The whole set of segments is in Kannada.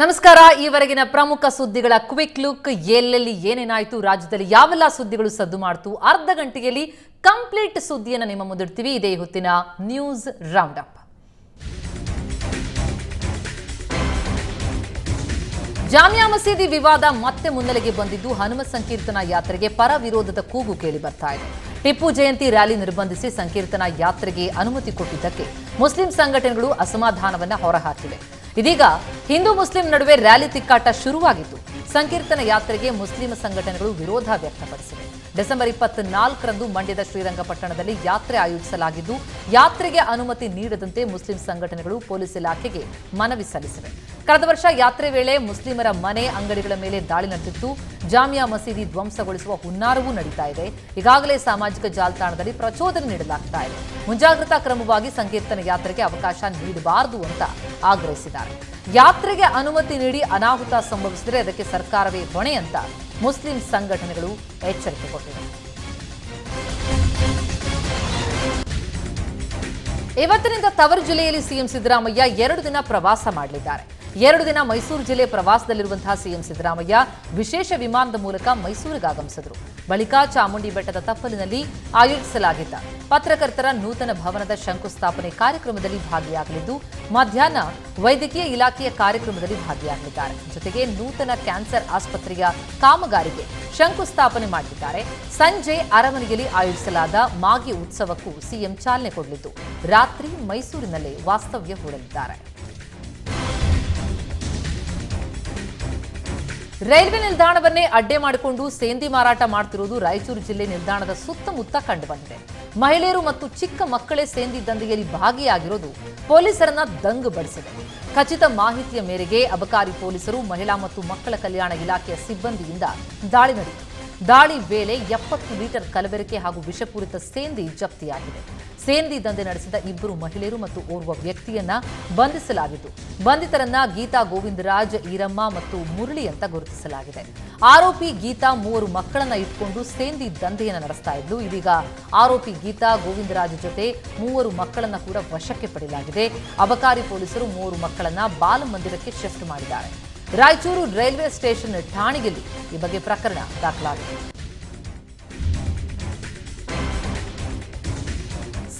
ನಮಸ್ಕಾರ, ಈವರೆಗಿನ ಪ್ರಮುಖ ಸುದ್ದಿಗಳ ಕ್ವಿಕ್ ಲುಕ್. ಎಲ್ಲೆಲ್ಲಿ ಏನೇನಾಯಿತು, ರಾಜ್ಯದಲ್ಲಿ ಯಾವೆಲ್ಲ ಸುದ್ದಿಗಳು ಸದ್ದು ಮಾಡ್ತು, ಅರ್ಧ ಗಂಟೆಯಲ್ಲಿ ಕಂಪ್ಲೀಟ್ ಸುದ್ದಿಯನ್ನು ನಿಮ್ಮ ಮುಂದಿಡ್ತೀವಿ. ಇದೇ ಹೊತ್ತಿನ ನ್ಯೂಸ್ ರೌಂಡ್ ಅಪ್ ಜಾಮಿಯಾ ಮಸೀದಿ ವಿವಾದ ಮತ್ತೆ ಮುನ್ನೆಲೆಗೆ ಬಂದಿದ್ದು, ಹನುಮ ಸಂಕೀರ್ತನ ಯಾತ್ರೆಗೆ ಪರ ವಿರೋಧದ ಕೂಗು ಕೇಳಿ ಬರ್ತಾ ಇದೆ. ಟಿಪ್ಪು ಜಯಂತಿ ರ್ಯಾಲಿ ನಿರ್ಬಂಧಿಸಿ ಸಂಕೀರ್ತನ ಯಾತ್ರೆಗೆ ಅನುಮತಿ ಕೊಟ್ಟಿದ್ದಕ್ಕೆ ಮುಸ್ಲಿಂ ಸಂಘಟನೆಗಳು ಅಸಮಾಧಾನವನ್ನು ಹೊರಹಾಕಿವೆ. ಇದೀಗ ಹಿಂದೂ ಮುಸ್ಲಿಂ ನಡುವೆ ರ್ಯಾಲಿ ತಿಕ್ಕಾಟ ಶುರುವಾಗಿತ್ತು ಸಂಕೀರ್ತನ ಯಾತ್ರೆಗೆ ಮುಸ್ಲಿಂ ಸಂಘಟನೆಗಳು ವಿರೋಧ ವ್ಯಕ್ತಪಡಿಸಿವೆ. ಡಿಸೆಂಬರ್ ಇಪ್ಪತ್ನಾಲ್ಕರಂದು ಮಂಡ್ಯದ ಶ್ರೀರಂಗಪಟ್ಟಣದಲ್ಲಿ ಯಾತ್ರೆ ಆಯೋಜಿಸಲಾಗಿದ್ದು, ಯಾತ್ರೆಗೆ ಅನುಮತಿ ನೀಡದಂತೆ ಮುಸ್ಲಿಂ ಸಂಘಟನೆಗಳು ಪೊಲೀಸ್ ಇಲಾಖೆಗೆ ಮನವಿ ಸಲ್ಲಿಸಿವೆ. ಕಳೆದ ವರ್ಷ ಯಾತ್ರೆ ವೇಳೆ ಮುಸ್ಲಿಮರ ಮನೆ ಅಂಗಡಿಗಳ ಮೇಲೆ ದಾಳಿ ನಡೆದಿತ್ತು. ಜಾಮಿಯಾ ಮಸೀದಿ ಧ್ವಂಸಗೊಳಿಸುವ ಹುನ್ನಾರವೂ ನಡೀತಾ ಇದೆ. ಈಗಾಗಲೇ ಸಾಮಾಜಿಕ ಜಾಲತಾಣದಲ್ಲಿ ಪ್ರಚೋದನೆ ನೀಡಲಾಗ್ತಾ ಇದೆ. ಮುಂಜಾಗ್ರತಾ ಕ್ರಮವಾಗಿ ಸಂಕೀರ್ತನ ಯಾತ್ರೆಗೆ ಅವಕಾಶ ನೀಡಬಾರದು ಅಂತ ಆಗ್ರಹಿಸಿದ್ದಾರೆ. ಯಾತ್ರೆಗೆ ಅನುಮತಿ ನೀಡಿ ಅನಾಹುತ ಸಂಭವಿಸಿದರೆ ಅದಕ್ಕೆ ಸರ್ಕಾರವೇ ಹೊಣೆ ಅಂತ ಮುಸ್ಲಿಂ ಸಂಘಟನೆಗಳು ಎಚ್ಚರಿಕೆ ಕೊಟ್ಟಿವೆ. ಇವತ್ತಿನಿಂದ ತವರು ಜಿಲ್ಲೆಯಲ್ಲಿ ಸಿಎಂ ಸಿದ್ದರಾಮಯ್ಯ ಎರಡು ದಿನ ಪ್ರವಾಸ ಮಾಡಲಿದ್ದಾರೆ. ಎರಡು ದಿನ ಮೈಸೂರು ಜಿಲ್ಲೆ ಪ್ರವಾಸದಲ್ಲಿರುವಂತಹ ಸಿಎಂ ಸಿದ್ದರಾಮಯ್ಯ ವಿಶೇಷ ವಿಮಾನದ ಮೂಲಕ ಮೈಸೂರಿಗೆ ಆಗಮಿಸಿದರು. ಬಳಿಕ ಚಾಮುಂಡಿ ಬೆಟ್ಟದ ತಪ್ಪಲಿನಲ್ಲಿ ಆಯೋಜಿಸಲಾಗಿದ್ದ ಪತ್ರಕರ್ತರ ನೂತನ ಭವನದ ಶಂಕುಸ್ಥಾಪನೆ ಕಾರ್ಯಕ್ರಮದಲ್ಲಿ ಭಾಗಿಯಾಗಲಿದ್ದು, ಮಧ್ಯಾಹ್ನ ವೈದ್ಯಕೀಯ ಇಲಾಖೆಯ ಕಾರ್ಯಕ್ರಮದಲ್ಲಿ ಭಾಗಿಯಾಗಲಿದ್ದಾರೆ. ಜೊತೆಗೆ ನೂತನ ಕ್ಯಾನ್ಸರ್ ಆಸ್ಪತ್ರೆಯ ಕಾಮಗಾರಿಗೆ ಶಂಕುಸ್ಥಾಪನೆ ಮಾಡಲಿದ್ದಾರೆ ಸಂಜೆ ಅರಮನೆಯಲ್ಲಿ ಆಯೋಜಿಸಲಾದ ಮಾಗಿ ಉತ್ಸವಕ್ಕೂ ಸಿಎಂ ಚಾಲನೆ ಕೊಡಲಿದ್ದು, ರಾತ್ರಿ ಮೈಸೂರಿನಲ್ಲೇ ವಾಸ್ತವ್ಯ ಹೂಡಲಿದ್ದಾರೆ. ರೈಲ್ವೆ ನಿಲ್ದಾಣವನ್ನೇ ಅಡ್ಡೆ ಮಾಡಿಕೊಂಡು ಸೇಂದಿ ಮಾರಾಟ ಮಾಡ್ತಿರುವುದು ರಾಯಚೂರು ಜಿಲ್ಲೆ ನಿಲ್ದಾಣದ ಸುತ್ತಮುತ್ತ ಕಂಡುಬಂದಿದೆ. ಮಹಿಳೆಯರು ಮತ್ತು ಚಿಕ್ಕ ಮಕ್ಕಳೇ ಸೇಂದಿ ದಂಧೆಯಲ್ಲಿ ಭಾಗಿಯಾಗಿರೋದು ಪೊಲೀಸರನ್ನ ದಂಗು ಬಡಿಸಿದೆ. ಖಚಿತ ಮಾಹಿತಿಯ ಮೇರೆಗೆ ಅಬಕಾರಿ ಪೊಲೀಸರು ಮಹಿಳಾ ಮತ್ತು ಮಕ್ಕಳ ಕಲ್ಯಾಣ ಇಲಾಖೆಯ ಸಿಬ್ಬಂದಿಯಿಂದ ದಾಳಿ ನಡೆಯಿತು. ದಾಳಿ ವೇಳೆ ಎಪ್ಪತ್ತು ಲೀಟರ್ ಕಲಬೆರಕೆ ಹಾಗೂ ವಿಷಪೂರಿತ ಸೇಂದಿ ಜಪ್ತಿಯಾಗಿದೆ. ಸೇಂದಿ ದಂಧೆ ನಡೆಸಿದ ಇಬ್ಬರು ಮಹಿಳೆಯರು ಮತ್ತು ಓರ್ವ ವ್ಯಕ್ತಿಯನ್ನ ಬಂಧಿಸಲಾಗಿದ್ದು, ಬಂಧಿತರನ್ನ ಗೀತಾ ಗೋವಿಂದರಾಜ್ ಈರಮ್ಮ ಮತ್ತು ಮುರಳಿ ಅಂತ ಗುರುತಿಸಲಾಗಿದೆ. ಆರೋಪಿ ಗೀತಾ ಮೂವರು ಮಕ್ಕಳನ್ನ ಇಟ್ಕೊಂಡು ಸೇಂದಿ ದಂಧೆಯನ್ನು ನಡೆಸ್ತಾ ಇದ್ದು ಇದೀಗ ಆರೋಪಿ ಗೀತಾ ಗೋವಿಂದರಾಜ್ ಜೊತೆ ಮೂವರು ಮಕ್ಕಳನ್ನ ಕೂಡ ವಶಕ್ಕೆ ಪಡೆಯಲಾಗಿದೆ. ಅಬಕಾರಿ ಪೊಲೀಸರು ಮೂವರು ಮಕ್ಕಳನ್ನ ಬಾಲಮಂದಿರಕ್ಕೆ ಶಿಫ್ಟ್ ಮಾಡಿದ್ದಾರೆ. ರಾಯಚೂರು ರೈಲ್ವೆ ಸ್ಟೇಷನ್ ಠಾಣೆಯಲ್ಲಿ ಈ ಬಗ್ಗೆ ಪ್ರಕರಣ ದಾಖಲಾಗಿದೆ.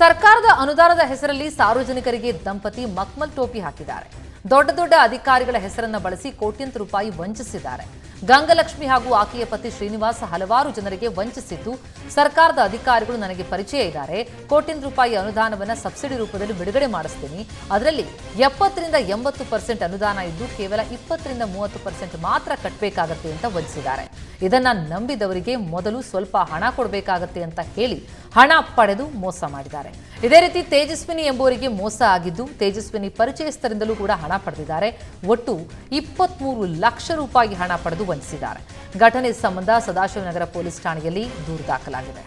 ಸರ್ಕಾರದ ಅನುದಾನದ ಹೆಸರಲ್ಲಿ ಸಾರ್ವಜನಿಕರಿಗೆ ದಂಪತಿ ಮಕ್ಮಲ್ ಟೋಪಿ ಹಾಕಿದ್ದಾರೆ. ದೊಡ್ಡ ದೊಡ್ಡ ಅಧಿಕಾರಿಗಳ ಹೆಸರನ್ನ ಬಳಸಿ ಕೋಟ್ಯಂತರ ರೂಪಾಯಿ ವಂಚಿಸಿದ್ದಾರೆ. ಗಂಗಲಕ್ಷ್ಮಿ ಹಾಗೂ ಆಕೆಯ ಪತಿ ಶ್ರೀನಿವಾಸ ಹಲವಾರು ಜನರಿಗೆ ವಂಚಿಸಿದ್ದು, ಸರ್ಕಾರದ ಅಧಿಕಾರಿಗಳು ನನಗೆ ಪರಿಚಯ ಇದ್ದಾರೆ. ಕೋಟಿ ರೂಪಾಯಿ ಅನುದಾನವನ್ನ ಸಬ್ಸಿಡಿ ರೂಪದಲ್ಲಿ ಬಿಡುಗಡೆ ಮಾಡಿಸ್ತೀನಿ. ಅದರಲ್ಲಿ ಎಪ್ಪತ್ತರಿಂದ ಎಂಬತ್ತು ಪರ್ಸೆಂಟ್ ಅನುದಾನ ಇದ್ದು, ಕೇವಲ ಇಪ್ಪತ್ತರಿಂದ ಮೂವತ್ತು ಪರ್ಸೆಂಟ್ ಮಾತ್ರ ಕಟ್ಟಬೇಕಾಗತ್ತೆ ಅಂತ ವಂಚಿಸಿದ್ದಾರೆ. ಇದನ್ನ ನಂಬಿದವರಿಗೆ ಮೊದಲು ಸ್ವಲ್ಪ ಹಣ ಕೊಡಬೇಕಾಗತ್ತೆ ಅಂತ ಹೇಳಿ ಹಣ ಪಡೆದು ಮೋಸ ಮಾಡಿದ್ದಾರೆ. ಇದೇ ರೀತಿ ತೇಜಸ್ವಿನಿ ಎಂಬುವರಿಗೆ ಮೋಸ ಆಗಿದ್ದು, ತೇಜಸ್ವಿನಿ ಪರಿಚಯಸ್ಥರಿಂದಲೂ ಕೂಡ ಹಣ ಪಡೆದಿದ್ದಾರೆ. ಒಟ್ಟು ಇಪ್ಪತ್ಮೂರು ಲಕ್ಷ ರೂಪಾಯಿ ಹಣ ಪಡೆದು ವಂಚಿಸಿದ್ದಾರೆ ಘಟನೆ ಸಂಬಂಧ ಸದಾಶಿವನಗರ ಪೊಲೀಸ್ ಠಾಣೆಯಲ್ಲಿ ದೂರು ದಾಖಲಾಗಿದೆ.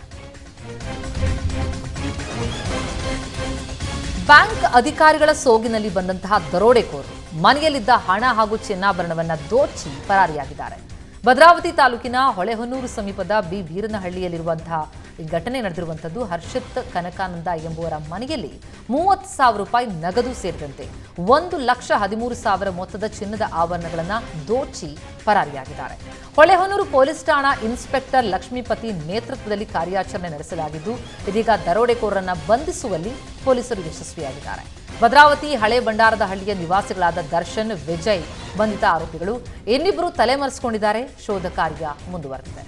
ಬ್ಯಾಂಕ್ ಅಧಿಕಾರಿಗಳ ಸೋಗಿನಲ್ಲಿ ಬಂದಂತಹ ದರೋಡೆಕೋರು ಮನೆಯಲ್ಲಿದ್ದ ಹಣ ಹಾಗೂ ಚಿನ್ನಾಭರಣವನ್ನು ದೋಚಿ ಪರಾರಿಯಾಗಿದ್ದಾರೆ. ಭದ್ರಾವತಿ ತಾಲೂಕಿನ ಹೊಳೆಹೊನ್ನೂರು ಸಮೀಪದ ಬಿ ಬೀರನಹಳ್ಳಿಯಲ್ಲಿರುವಂತಹ ಈ ಘಟನೆ ನಡೆದಿರುವಂಥದ್ದು ಹರ್ಷಿತ್ ಕನಕಾನಂದ ಎಂಬುವರ ಮನೆಯಲ್ಲಿ ಮೂವತ್ತು ಸಾವಿರ ರೂಪಾಯಿ ನಗದು ಸೇರಿದಂತೆ ಒಂದು ಲಕ್ಷ ಹದಿಮೂರು ಸಾವಿರ ಮೊತ್ತದ ಚಿನ್ನದ ಆಭರಣಗಳನ್ನು ದೋಚಿ ಪರಾರಿಯಾಗಿದ್ದಾರೆ. ಹೊಳೆಹೊನ್ನೂರು ಪೊಲೀಸ್ ಠಾಣಾ ಇನ್ಸ್ಪೆಕ್ಟರ್ ಲಕ್ಷ್ಮೀಪತಿ ನೇತೃತ್ವದಲ್ಲಿ ಕಾರ್ಯಾಚರಣೆ ನಡೆಸಲಾಗಿದ್ದು, ಇದೀಗ ದರೋಡೆಕೋರರನ್ನು ಬಂಧಿಸುವಲ್ಲಿ ಪೊಲೀಸರು ಯಶಸ್ವಿಯಾಗಿದ್ದಾರೆ. ಭದ್ರಾವತಿ ಹಳೆ ಬಂಡಾರದ ಹಳ್ಳಿಯ ನಿವಾಸಿಗಳಾದ ದರ್ಶನ್, ವಿಜಯ್ ಬಂಧಿತ ಆರೋಪಿಗಳು ಇನ್ನಿಬ್ಬರು ತಲೆಮರೆಸಿಕೊಂಡಿದ್ದಾರೆ. ಶೋಧ ಕಾರ್ಯ ಮುಂದುವರೆದಿದೆ.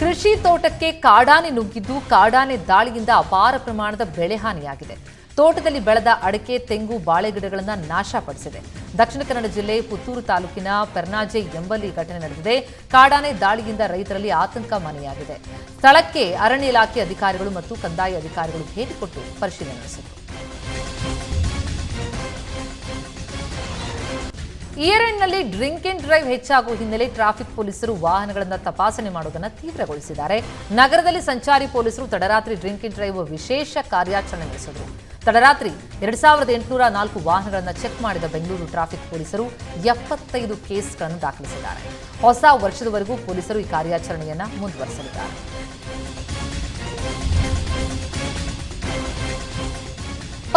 ಕೃಷಿ ತೋಟಕ್ಕೆ ಕಾಡಾನೆ ನುಗ್ಗಿದ್ದು ಕಾಡಾನೆ ದಾಳಿಯಿಂದ ಅಪಾರ ಪ್ರಮಾಣದ ಬೆಳೆ ಹಾನಿಯಾಗಿದೆ. ತೋಟದಲ್ಲಿ ಬೆಳೆದ ಅಡಕೆ, ತೆಂಗು, ಬಾಳೆ ಗಿಡಗಳನ್ನು ನಾಶಪಡಿಸಿದೆ. ದಕ್ಷಿಣ ಕನ್ನಡ ಜಿಲ್ಲೆ ಪುತ್ತೂರು ತಾಲೂಕಿನ ಪೆರ್ನಾಜೆ ಎಂಬಲ್ಲಿ ಘಟನೆ ನಡೆದಿದೆ. ಕಾಡಾನೆ ದಾಳಿಯಿಂದ ರೈತರಲ್ಲಿ ಆತಂಕ ಮನೆಯಾಗಿದೆ. ಸ್ಥಳಕ್ಕೆ ಅರಣ್ಯ ಇಲಾಖೆ ಅಧಿಕಾರಿಗಳು ಮತ್ತು ಕಂದಾಯ ಅಧಿಕಾರಿಗಳು ಭೇಟಿ ಕೊಟ್ಟು ಪರಿಶೀಲನೆ ನಡೆಸಿದರು. ಇಯರ್ ಎಂಡ್ನಲ್ಲಿ ಡ್ರಿಂಕ್ ಅಂಡ್ ಡ್ರೈವ್ ಹೆಚ್ಚಾಗುವ ಹಿನ್ನೆಲೆ ಟ್ರಾಫಿಕ್ ಪೊಲೀಸರು ವಾಹನಗಳನ್ನು ತಪಾಸಣೆ ಮಾಡುವುದನ್ನು ತೀವ್ರಗೊಳಿಸಿದ್ದಾರೆ. ನಗರದಲ್ಲಿ ಸಂಚಾರಿ ಪೊಲೀಸರು ತಡರಾತ್ರಿ ಡ್ರಿಂಕ್ ಅಂಡ್ ಡ್ರೈವ್ ವಿಶೇಷ ಕಾರ್ಯಾಚರಣೆ ನಡೆಸಿದರು. ತಡರಾತ್ರಿ ಎರಡ್ ಸಾವಿರದ ಎಂಟುನೂರ ನಾಲ್ಕು ವಾಹನಗಳನ್ನು ಚೆಕ್ ಮಾಡಿದ ಬೆಂಗಳೂರು ಟ್ರಾಫಿಕ್ ಪೊಲೀಸರು ಎಪ್ಪತ್ತೈದು ಕೇಸ್ಗಳನ್ನು ದಾಖಲಿಸಿದ್ದಾರೆ. ಹೊಸ ವರ್ಷದವರೆಗೂ ಪೊಲೀಸರು ಈ ಕಾರ್ಯಾಚರಣೆಯನ್ನು ಮುಂದುವರೆಸಲಿದ್ದಾರೆ.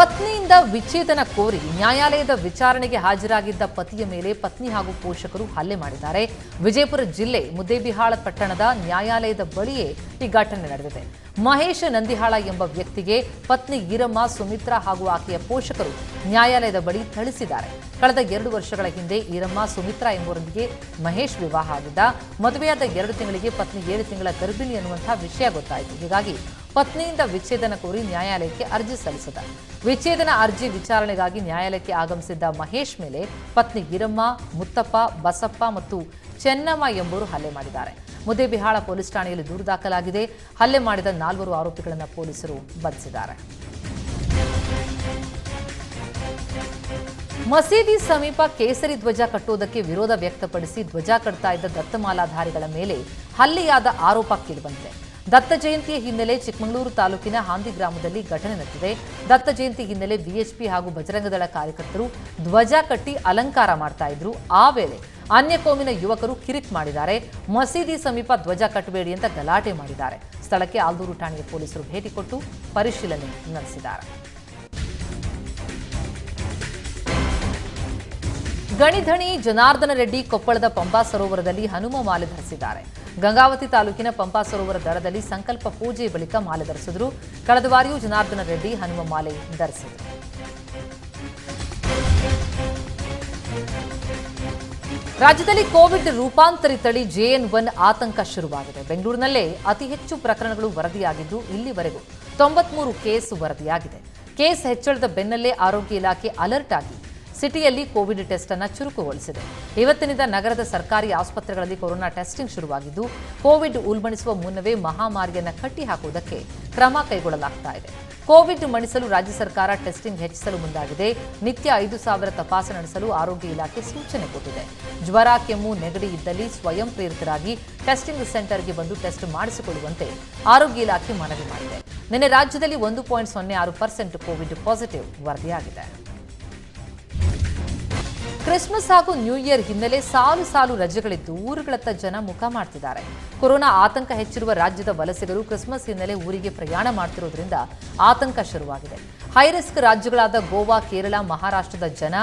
ಪತ್ನಿಯಿಂದ ವಿಚ್ಛೇದನ ಕೋರಿ ನ್ಯಾಯಾಲಯದ ವಿಚಾರಣೆಗೆ ಹಾಜರಾಗಿದ್ದ ಪತಿಯ ಮೇಲೆ ಪತ್ನಿ ಹಾಗೂ ಪೋಷಕರು ಹಲ್ಲೆ ಮಾಡಿದ್ದಾರೆ. ವಿಜಯಪುರ ಜಿಲ್ಲೆ ಮುದ್ದೇಬಿಹಾಳ ಪಟ್ಟಣದ ನ್ಯಾಯಾಲಯದ ಬಳಿಯೇ ಈ ಘಟನೆ ನಡೆದಿದೆ. ಮಹೇಶ್ ನಂದಿಹಾಳ ಎಂಬ ವ್ಯಕ್ತಿಗೆ ಪತ್ನಿ ಈರಮ್ಮ, ಸುಮಿತ್ರಾ ಹಾಗೂ ಆಕೆಯ ಪೋಷಕರು ನ್ಯಾಯಾಲಯದ ಬಳಿ ಥಳಿಸಿದ್ದಾರೆ. ಕಳೆದ ಎರಡು ವರ್ಷಗಳ ಹಿಂದೆ ಈರಮ್ಮ, ಸುಮಿತ್ರಾ ಎಂಬುವರೊಂದಿಗೆ ಮಹೇಶ್ ವಿವಾಹ ಆಗಿದ್ದ. ಮದುವೆಯಾದ ಎರಡು ತಿಂಗಳಿಗೆ ಪತ್ನಿ ಏಳು ತಿಂಗಳ ಗರ್ಭಿಣಿ ಎನ್ನುವಂತಹ ವಿಷಯ ಗೊತ್ತಾಯಿತು. ಹೀಗಾಗಿ ಪತ್ನಿಯಿಂದ ವಿಚ್ಛೇದನ ಕೋರಿ ನ್ಯಾಯಾಲಯಕ್ಕೆ ಅರ್ಜಿ ಸಲ್ಲಿಸಿದ. ವಿಚ್ಛೇದನ ಅರ್ಜಿ ವಿಚಾರಣೆಗಾಗಿ ನ್ಯಾಯಾಲಯಕ್ಕೆ ಆಗಮಿಸಿದ್ದ ಮಹೇಶ್ ಮೇಲೆ ಪತ್ನಿ ಗಿರಮ್ಮ ಮುತ್ತಪ್ಪ, ಬಸಪ್ಪ ಮತ್ತು ಚೆನ್ನಮ್ಮ ಎಂಬುವರು ಹಲ್ಲೆ ಮಾಡಿದ್ದಾರೆ. ಮುದೇಬಿಹಾಳ ಪೊಲೀಸ್ ಠಾಣೆಯಲ್ಲಿ ದೂರು ದಾಖಲಾಗಿದೆ. ಹಲ್ಲೆ ಮಾಡಿದ ನಾಲ್ವರು ಆರೋಪಿಗಳನ್ನು ಪೊಲೀಸರು ಬಂಧಿಸಿದ್ದಾರೆ. ಮಸೀದಿ ಸಮೀಪ ಕೇಸರಿ ಧ್ವಜ ಕಟ್ಟುವುದಕ್ಕೆ ವಿರೋಧ ವ್ಯಕ್ತಪಡಿಸಿ ಧ್ವಜ ಕಟ್ತಾ ಇದ್ದ ದತ್ತಮಾಲಾಧಾರಿಗಳ ಮೇಲೆ ಹಲ್ಲೆಯಾದ ಆರೋಪ ಕೇಳಿಬಂದಿದೆ ದತ್ತ ಜಯಂತಿಯ ಹಿನ್ನೆಲೆ ಚಿಕ್ಕಮಗಳೂರು ತಾಲೂಕಿನ ಹಾಂದಿ ಗ್ರಾಮದಲ್ಲಿ ಘಟನೆ ನಡೆದಿದೆ. ದತ್ತ ಜಯಂತಿ ಹಿನ್ನೆಲೆ ಬಿಎಚ್ಪಿ ಹಾಗೂ ಬಜರಂಗದಳ ಕಾರ್ಯಕರ್ತರು ಧ್ವಜ ಕಟ್ಟಿ ಅಲಂಕಾರ ಮಾಡ್ತಾ ಇದ್ರು. ಆ ವೇಳೆ ಅನ್ಯ ಕೋಮಿನ ಯುವಕರು ಕಿರಿಕ್ ಮಾಡಿದ್ದಾರೆ. ಮಸೀದಿ ಸಮೀಪ ಧ್ವಜ ಕಟ್ಟಬೇಡಿ ಅಂತ ಗಲಾಟೆ ಮಾಡಿದ್ದಾರೆ. ಸ್ಥಳಕ್ಕೆ ಆಲ್ದೂರು ಠಾಣೆಯ ಪೊಲೀಸರು ಭೇಟಿ ಕೊಟ್ಟು ಪರಿಶೀಲನೆ ನಡೆಸಿದ್ದಾರೆ. ಗಣಿಧಣಿ ಜನಾರ್ದನ ರೆಡ್ಡಿ ಕೊಪ್ಪಳದ ಪಂಪಾ ಸರೋವರದಲ್ಲಿ ಹನುಮ ಮಾಲೆ ಧರಿಸಿದ್ದಾರೆ. ಗಂಗಾವತಿ ತಾಲೂಕಿನ ಪಂಪಾ ಸರೋವರ ದಡದಲ್ಲಿ ಸಂಕಲ್ಪ ಪೂಜೆ ಬಳಿಕ ಮಾಲೆ ಧರಿಸಿದ್ರು. ಕಳೆದ ಬಾರಿಯೂ ಜನಾರ್ದನ ರೆಡ್ಡಿ ಹನುಮ ಮಾಲೆ ಧರಿಸಿದರು. ರಾಜ್ಯದಲ್ಲಿ ಕೋವಿಡ್ ರೂಪಾಂತರಿ ತಳಿ ಜೆಎನ್ ಒನ್ ಆತಂಕ ಶುರುವಾಗಿದೆ. ಬೆಂಗಳೂರಿನಲ್ಲೇ ಅತಿ ಹೆಚ್ಚು ಪ್ರಕರಣಗಳು ವರದಿಯಾಗಿದ್ದು ಇಲ್ಲಿವರೆಗೂ ತೊಂಬತ್ಮೂರು ಕೇಸ್ ವರದಿಯಾಗಿದೆ. ಕೇಸ್ ಹೆಚ್ಚಳದ ಬೆನ್ನಲ್ಲೇ ಆರೋಗ್ಯ ಇಲಾಖೆ ಅಲರ್ಟ್ ಆಗಿ ಸಿಟಿಯಲ್ಲಿ ಕೋವಿಡ್ ಟೆಸ್ಟ್ ಅನ್ನು ಚುರುಕುಗೊಳಿಸಿದೆ. ಇವತ್ತಿನಿಂದ ನಗರದ ಸರ್ಕಾರಿ ಆಸ್ಪತ್ರೆಗಳಲ್ಲಿ ಕೊರೋನಾ ಟೆಸ್ಟಿಂಗ್ ಶುರುವಾಗಿದ್ದು, ಕೋವಿಡ್ ಉಲ್ಬಣಿಸುವ ಮುನ್ನವೇ ಮಹಾಮಾರಿಯನ್ನು ಕಟ್ಟಿಹಾಕುವುದಕ್ಕೆ ಕ್ರಮ ಕೈಗೊಳ್ಳಲಾಗ್ತಾ ಇದೆ. ಕೋವಿಡ್ ಮಣಿಸಲು ರಾಜ್ಯ ಸರ್ಕಾರ ಟೆಸ್ಟಿಂಗ್ ಹೆಚ್ಚಿಸಲು ಮುಂದಾಗಿದೆ. ನಿತ್ಯ ಐದು ಸಾವಿರ ತಪಾಸಣೆ ನಡೆಸಲು ಆರೋಗ್ಯ ಇಲಾಖೆ ಸೂಚನೆ ಕೊಟ್ಟಿದೆ. ಜ್ವರ, ಕೆಮ್ಮು, ನೆಗಡಿ ಇದ್ದಲ್ಲಿ ಸ್ವಯಂ ಪ್ರೇರಿತರಾಗಿ ಟೆಸ್ಟಿಂಗ್ ಸೆಂಟರ್ಗೆ ಬಂದು ಟೆಸ್ಟ್ ಮಾಡಿಸಿಕೊಳ್ಳುವಂತೆ ಆರೋಗ್ಯ ಇಲಾಖೆ ಮನವಿ ಮಾಡಿದೆ. ನಿನ್ನೆ ರಾಜ್ಯದಲ್ಲಿ ಒಂದು ಪಾಯಿಂಟ್ ಸೊನ್ನೆ ಆರು ಪರ್ಸೆಂಟ್ ಕೋವಿಡ್ ಪಾಸಿಟಿವ್ ವರದಿಯಾಗಿದೆ. ಕ್ರಿಸ್ಮಸ್ ಹಾಗೂ ನ್ಯೂ ಇಯರ್ ಹಿನ್ನೆಲೆ ಸಾಲು ಸಾಲು ರಜೆಗಳಿದ್ದು ಊರುಗಳತ್ತ ಜನ ಮುಖ ಮಾಡ್ತಿದ್ದಾರೆ. ಕೊರೋನಾ ಆತಂಕ ಹೆಚ್ಚಿರುವ ರಾಜ್ಯದ ವಲಸೆಗರು ಕ್ರಿಸ್ಮಸ್ ಹಿನ್ನೆಲೆ ಊರಿಗೆ ಪ್ರಯಾಣ ಮಾಡ್ತಿರೋದ್ರಿಂದ ಆತಂಕ ಶುರುವಾಗಿದೆ. ಹೈರಿಸ್ಕ್ ರಾಜ್ಯಗಳಾದ ಗೋವಾ, ಕೇರಳ, ಮಹಾರಾಷ್ಟ್ರದ ಜನ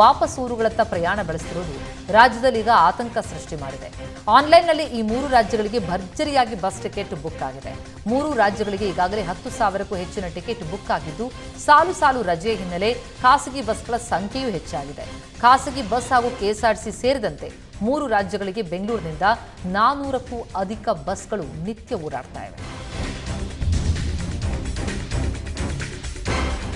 ವಾಪಸ್ ಊರುಗಳತ್ತ ಪ್ರಯಾಣ ಬೆಳೆಸಿರುವುದು ರಾಜ್ಯದಲ್ಲಿ ಈಗ ಆತಂಕ ಸೃಷ್ಟಿ ಮಾಡಿದೆ. ಆನ್ಲೈನ್ನಲ್ಲಿ ಈ ಮೂರು ರಾಜ್ಯಗಳಿಗೆ ಭರ್ಜರಿಯಾಗಿ ಬಸ್ ಟಿಕೆಟ್ ಬುಕ್ ಆಗಿದೆ. ಮೂರು ರಾಜ್ಯಗಳಿಗೆ ಈಗಾಗಲೇ ಹತ್ತು ಸಾವಿರಕ್ಕೂ ಹೆಚ್ಚಿನ ಟಿಕೆಟ್ ಬುಕ್ ಆಗಿದ್ದು, ಸಾಲು ಸಾಲು ರಜೆ ಹಿನ್ನೆಲೆ ಖಾಸಗಿ ಬಸ್ಗಳ ಸಂಖ್ಯೆಯೂ ಹೆಚ್ಚಾಗಿದೆ. ಖಾಸಗಿ ಬಸ್ ಹಾಗೂ ಕೆಎಸ್ಆರ್ಸಿ ಸೇರಿದಂತೆ ಮೂರು ರಾಜ್ಯಗಳಿಗೆ ಬೆಂಗಳೂರಿನಿಂದ ನಾನೂರಕ್ಕೂ ಅಧಿಕ ಬಸ್ಗಳು ನಿತ್ಯ ಓಡಾಡ್ತಾ ಇವೆ.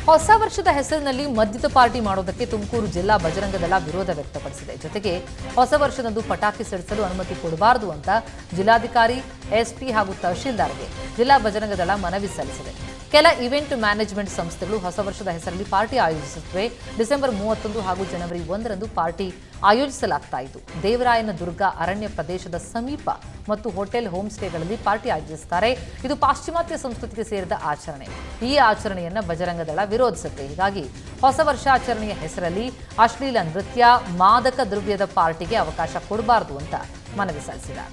ಹೊಸ ವರ್ಷದ ಹೆಸರಿನಲ್ಲಿ ಮದ್ಯದ ಪಾರ್ಟಿ ಮಾಡೋದಕ್ಕೆ ತುಮಕೂರು ಜಿಲ್ಲಾ ಬಜರಂಗ ದಳ ವಿರೋಧ ವ್ಯಕ್ತಪಡಿಸಿದೆ. ಜೊತೆಗೆ ಹೊಸ ವರ್ಷದಂದು ಪಟಾಕಿ ಸಿಡಿಸಲು ಅನುಮತಿ ಕೊಡಬಾರದು ಅಂತ ಜಿಲ್ಲಾಧಿಕಾರಿ ಎಸ್ಪಿ ಹಾಗೂ ತಹಶೀಲ್ದಾರ್ಗೆ ಜಿಲ್ಲಾ ಬಜರಂಗ ದಳ ಮನವಿ ಸಲ್ಲಿಸಿದೆ. ಕೆಲ ಇವೆಂಟ್ ಮ್ಯಾನೇಜ್ಮೆಂಟ್ ಸಂಸ್ಥೆಗಳು ಹೊಸ ವರ್ಷದ ಹೆಸರಲ್ಲಿ ಪಾರ್ಟಿ ಆಯೋಜಿಸುತ್ತವೆ. ಡಿಸೆಂಬರ್ ಮೂವತ್ತೊಂದು ಹಾಗೂ ಜನವರಿ ಒಂದರಂದು ಪಾರ್ಟಿ ಆಯೋಜಿಸಲಾಗ್ತಾ ಇತ್ತು. ದೇವರಾಯನ ದುರ್ಗ ಅರಣ್ಯ ಪ್ರದೇಶದ ಸಮೀಪ ಮತ್ತು ಹೋಟೆಲ್ ಹೋಮ್ ಸ್ಟೇಗಳಲ್ಲಿ ಪಾರ್ಟಿ ಆಯೋಜಿಸುತ್ತಾರೆ. ಇದು ಪಾಶ್ಚಿಮಾತ್ಯ ಸಂಸ್ಕೃತಿಗೆ ಸೇರಿದ ಆಚರಣೆ. ಈ ಆಚರಣೆಯನ್ನ ಬಜರಂಗ ದಳ ವಿರೋಧಿಸುತ್ತೆ. ಹೀಗಾಗಿ ಹೊಸ ವರ್ಷಾಚರಣೆಯ ಹೆಸರಲ್ಲಿ ಅಶ್ಲೀಲ ನೃತ್ಯ, ಮಾದಕ ದ್ರವ್ಯದ ಪಾರ್ಟಿಗೆ ಅವಕಾಶ ಕೊಡಬಾರದು ಅಂತ ಮನವಿ ಸಲ್ಲಿಸಿದ್ದಾರೆ.